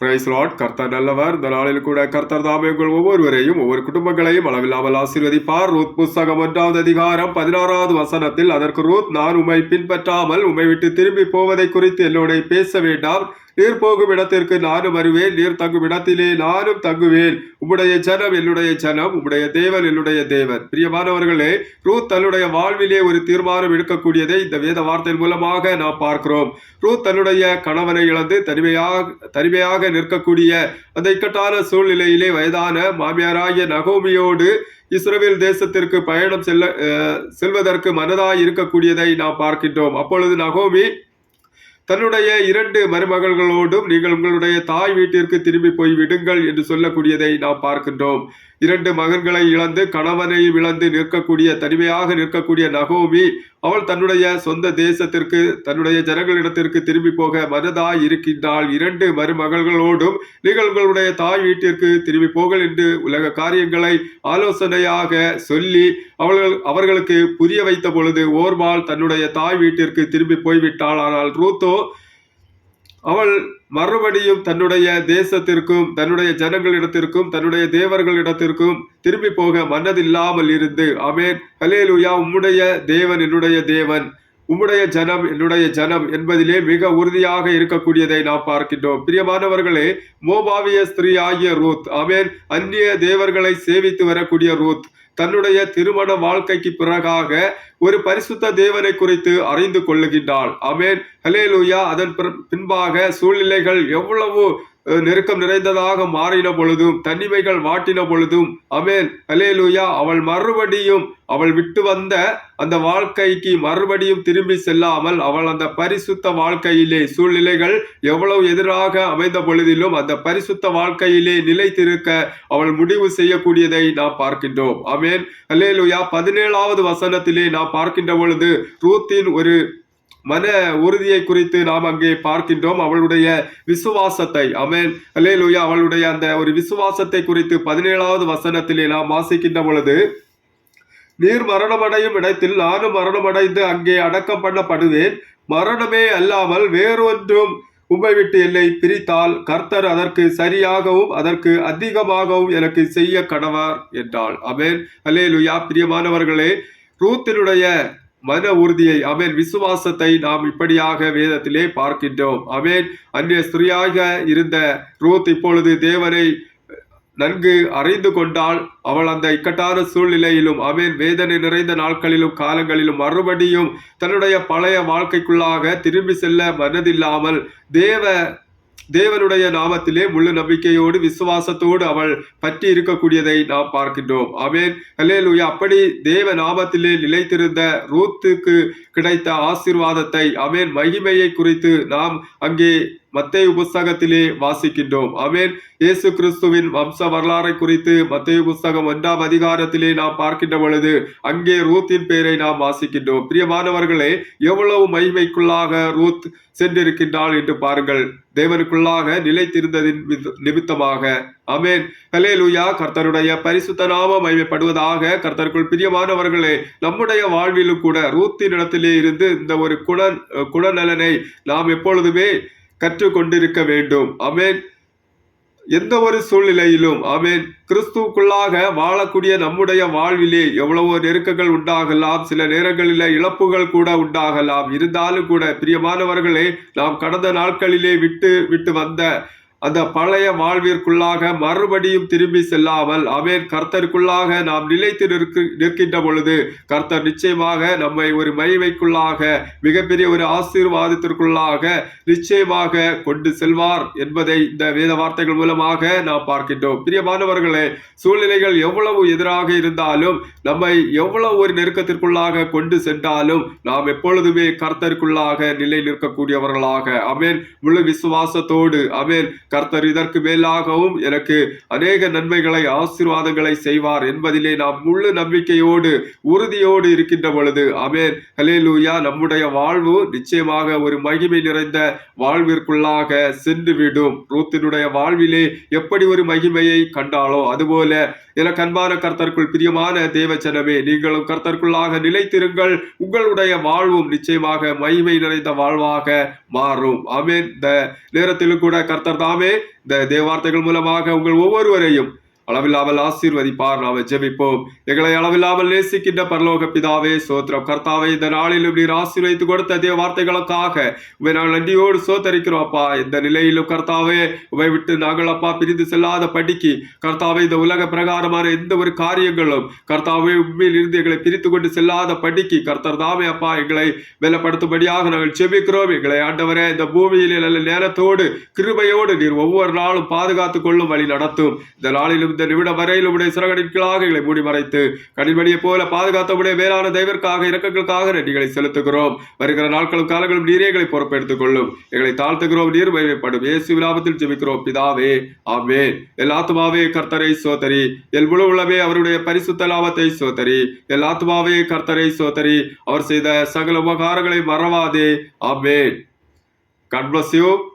Price Lord கர்த்தர் நல்லவர் இந்த நாளில் கூட கர்த்தர் தாமே உங்கள் ஒவ்வொருவரையும் ஒவ்வொரு குடும்பங்களையும் அளவில்லாமல் ஆசீர்வதிப்பார். ரூத் புஸ்தகம் ஒன்றாவது அதிகாரம் பதினாறாவது வசனத்தில் அதற்கு ரூத் நான் உம்மை பின்பற்றாமல் உம்மை விட்டு திரும்பி போவதை குறித்து என்னோட பேச வேண்டாம். நீர் போகும் இடத்திற்கு நானும் வருவேன். நீர் தங்கும் இடத்திலே நானும் தங்குவேன். உம்முடைய ஜனம் என்னுடைய ஜனம். உம்முடைய தேவன் என்னுடைய தேவன். பிரியமானவர்களே ரூத் தன்னுடைய வாழ்விலே ஒரு தீர்மானம் எடுக்கக்கூடியதை இந்த வேத வார்த்தையின் மூலமாக நாம் பார்க்கிறோம். ரூத் தன்னுடைய கணவனை இழந்து தனிமையாக தனிமையாக நிற்கக்கூடிய அந்த இக்கட்டான சூழ்நிலையிலே வயதான மாமியாராகிய நகோமியோடு இஸ்ரேல் தேசத்திற்கு பயணம் செல்ல செல்வதற்கு மனதாய் இருக்கக்கூடியதை நாம் பார்க்கின்றோம். அப்பொழுது நகோமி தன்னுடைய இரண்டு மருமகள்களோடும் நீங்கள் உங்களுடைய தாய் வீட்டிற்கு திரும்பி போய் விடுங்கள் என்று சொல்லக்கூடியதை நாம் பார்க்கின்றோம். இரண்டு மகன்களை இழந்து கணவனை இழந்து நிற்கக்கூடிய தனிமையாக நிற்கக்கூடிய நகோமி அவள் தன்னுடைய சொந்த தேசத்திற்கு தன்னுடைய ஜனங்களிடத்திற்கு திரும்பி போக மனதாய் இருக்கின்றாள் இரண்டு மருமகள்களோடும் நீங்கள் உங்களுடைய தாய் வீட்டிற்கு திரும்பி போகல் என்று உலக காரியங்களை ஆலோசனையாக சொல்லி அவர்கள் அவர்களுக்கு புரிய வைத்த பொழுது ஓர்மாள் தன்னுடைய தாய் வீட்டிற்கு திரும்பி போய்விட்டாள். ஆனால் ரூத்தோ அவள் மறுபடியும் தன்னுடைய தேசத்திற்கும் தன்னுடைய ஜனங்களிடத்திற்கும் தன்னுடைய தேவர்களிடத்திற்கும் திரும்பி போக மனதில்லாமல் இருந்து அமேன் ஹலேலுயா உம்முடைய தேவன் என்னுடைய தேவன். உம்முடைய ஜனம் என்னுடைய ஜனம் என்பதிலே மிக உறுதியாக இருக்கக்கூடியதை நாம் பார்க்கின்றோம். பிரியமானவர்களே மோபாவிய ஸ்திரீ ஆகிய ரூத் அமேன் அந்நிய தேவர்களை சேவித்து வரக்கூடிய ரூத் தன்னுடைய திருமண வாழ்க்கைக்கு பிறகாக ஒரு பரிசுத்த தேவனை குறித்து அறிந்து கொள்ளுகின்றாள். அமேன் ஹலேலூயா அதன் பிற- பின்பாக சூழ்நிலைகள் எவ்வளவு நெருக்கம் நிறைந்ததாக மாறின பொழுதும் தனிமைகள் வாட்டின பொழுதும் அமேன் அலேலுயா அவள் மறுபடியும் அவள் விட்டு வந்த அந்த வாழ்க்கைக்கு மறுபடியும் திரும்பி செல்லாமல் அவள் அந்த பரிசுத்த வாழ்க்கையிலே சூழ்நிலைகள் எவ்வளவு எதிராக அமைந்த பொழுதிலும் அந்த பரிசுத்த வாழ்க்கையிலே நிலைத்திருக்க அவள் முடிவு செய்யக்கூடியதை நாம் பார்க்கின்றோம். அமேன் அலேலுயா பதினேழாவது வசனத்திலே நாம் பார்க்கின்ற பொழுது ரூத்தின் ஒரு மன உறுதியை குறித்து நாம் அங்கே பார்க்கின்றோம். அவளுடைய விசுவாசத்தை. அமேன் அல்லேலுயா. அவளுடைய அந்த ஒரு விசுவாசத்தை குறித்து பதினேழாவது வசனத்திலே நாம் வாசிக்கின்ற பொழுது நீர் மரணமடையும் இடத்தில் நானும் மரணமடைந்து அங்கே அடக்கம் பண்ணப்படுவேன். மரணமே அல்லாமல் வேறொன்றும் உம்மை விட்டு என்னை பிரித்தால் கர்த்தர் அதற்கு சரியாகவும் அதற்கு அதிகமாகவும் எனக்கு செய்ய கடவார் என்றாள். அமேன் அல்லேலுயா. பிரியமானவர்களே ரூத்தினுடைய மன உறுதியை அமேன் விசுவாசத்தை நாம் இப்படியாக வேதத்திலே பார்க்கின்றோம். அமேன். அந்நிய ஸ்திரியாக இருந்த ரூத் இப்பொழுது தேவனை நன்கு அறிந்து கொண்டால் அவள் அந்த இக்கட்டான சூழ்நிலையிலும் அவன் வேதனை நிறைந்த நாட்களிலும் காலங்களிலும் மறுபடியும் தன்னுடைய பழைய வாழ்க்கைக்குள்ளாக திரும்பி செல்ல மனதில்லாமல் தேவ தேவனுடைய நாமத்திலே முழு நம்பிக்கையோடு விசுவாசத்தோடு அவள் பற்றி இருக்கக்கூடியதை நாம் பார்க்கின்றோம். ஆமென். அல்லேலூயா. அப்படி தேவ நாமத்திலே நிலைத்திருந்த ரூத்துக்கு கிடைத்த ஆசீர்வாதத்தை ஆமென் மகிமையை குறித்து நாம் அங்கே மத்திய புஸ்தகத்திலே வாசிக்கின்றோம். அமேன் இயேசு கிறிஸ்துவின் வம்ச வரலாறை குறித்து மத்திய புஸ்தகம் ஒன்றாம் அதிகாரத்திலே நாம் பார்க்கின்ற பொழுது அங்கே ரூத்தின் பெயரை நாம் வாசிக்கின்றோம். பிரியமானவர்களே எவ்வளவு மகிமைக்குள்ளாக ரூத் சென்றிருக்கின்றாள் என்று பாருங்கள். தேவனுக்குள்ளாக நிலைத்திருந்ததின் நிமித்தமாக. அமேன் ஹலேலுயா கர்த்தருடைய பரிசுத்த மகிமைப்படுவதாக கர்த்தருக்குள் பிரியமானவர்களே நம்முடைய வாழ்விலும் கூட ரூத்தின் இடத்திலே இருந்து இந்த ஒரு குண குணநலனை நாம் எப்பொழுதுமே கற்றுக்கொண்டிருக்க வேண்டும். அமேன் எந்த ஒரு சூழ்நிலையிலும் அமேன் கிறிஸ்துவுக்குள்ளாக வாழக்கூடிய நம்முடைய வாழ்விலே எவ்வளவோ நெருக்கங்கள் உண்டாகலாம். சில நேரங்களில் இழப்புகள் கூட உண்டாகலாம். இருந்தாலும் கூட பிரியமானவர்களே நாம் கடந்த நாட்களிலே விட்டு விட்டு வந்த அந்த பழைய வாழ்விற்குள்ளாக மறுபடியும் திரும்பி செல்லாமல் அவன் கர்த்தருக்குள்ளாக நாம் நிலைத்து நிற்கு நிற்கின்ற பொழுது கர்த்தர் நிச்சயமாக நம்மை ஒரு மகிமைக்குள்ளாக மிகப்பெரிய ஒரு ஆசீர்வாதத்திற்குள்ளாக நிச்சயமாக கொண்டு செல்வார் என்பதை இந்த வேத வார்த்தைகள் மூலமாக நாம் பார்க்கின்றோம். பிரியமானவர்களே சூழ்நிலைகள் எவ்வளவு எதிராக இருந்தாலும் நம்மை எவ்வளவு ஒரு நெருக்கத்திற்குள்ளாக கொண்டு சென்றாலும் நாம் எப்பொழுதுமே கர்த்தருக்குள்ளாக நிலை நிற்கக்கூடியவர்களாக அமேன். முழு விசுவாசத்தோடு அமேன். கர்த்தர் இதற்கு மேலாகவும் எனக்கு அநேக நன்மைகளை ஆசீர்வாதங்களை செய்வார் என்பதிலே நாம் முழு நம்பிக்கையோடு உறுதியோடு இருக்கின்ற பொழுது அமேன் ஹலேலூயா நம்முடைய வாழ்வு நிச்சயமாக ஒரு மகிமை நிறைந்த வாழ்விற்குள்ளாக சென்றுவிடும். ரூத்தினுடைய வாழ்விலே எப்படி ஒரு மகிமையை கண்டாலோ அதுபோல எனக்கு அன்பான கர்த்தருக்குள் பிரியமான தேவச்சனமே நீங்களும் கர்த்தருக்குள்ளாக நிலைத்திருங்கள். உங்களுடைய வாழ்வும் நிச்சயமாக மகிமை நிறைந்த வாழ்வாக மாறும். அமேன் இந்த நேரத்திலும் கூட கர்த்தர் தான் கர்த்தாவே இந்த தேவார்த்தைகள் மூலமாக உங்கள் ஒவ்வொருவரையும் அளவில்லாமல் ஆசீர்வதிப்பார் நாம ஜெபிப்போம். எங்களை அளவில்லாமல் நேசிக்கின்ற பரலோக பிதாவே சோத்திரம் கர்த்தாவே இந்த நாளிலும் நீர் ஆசீர்வதித்து கொடுத்த தேவ வார்த்தைகளுக்காக உமை நாங்கள் நன்றியோடு சோத்தரிக்கிறோம் அப்பா. இந்த நிலையிலும் கர்த்தாவே உமை விட்டு நாங்கள் அப்பா பிரிந்து செல்லாத படிக்கு கர்த்தாவே இந்த உலக பிரகாரமான எந்த ஒரு காரியங்களும் கர்த்தாவே உண்மையில் இருந்து எங்களை பிரித்து கொண்டு செல்லாத படிக்கு கர்த்தர் தாமே அப்பா. எங்களை வெலப்படுத்தும்படியாக நாங்கள் ஜெபிக்கிறோம். எங்களை ஆண்டவரே இந்த பூமியில் நல்ல நேரத்தோடு கிருபையோடு நீர் ஒவ்வொரு நாளும் பாதுகாத்துக் கொள்ளும் வழி நடத்தும். இந்த நாளிலும் இந்த நிமிடம் வரையில் உடைய சிறகடிக்கலாக எங்களை மூடி மறைத்து கனிமணியை போல பாதுகாத்தவுடைய வேளாண் தெய்வற்காக இறக்கங்களுக்காக நன்றிகளை செலுத்துகிறோம். வருகிற நாட்களும் காலங்களும் நீரே எங்களை பொறுப்பெடுத்துக் கொள்ளும் எங்களை தாழ்த்துகிறோம் நீர் மகிமைப்படும் இயேசு விலாபத்தில் ஜெபிக்கிறோம். பிதாவே ஆமே எல்லாத்துமாவே கர்த்தரை சோதரி. எல் முழு உள்ளவே அவருடைய பரிசுத்த லாபத்தை சோதரி. எல்லாத்துமாவே கர்த்தரை சோதரி. அவர் செய்த சகல உபகாரங்களை மறவாதே. ஆமே God bless you.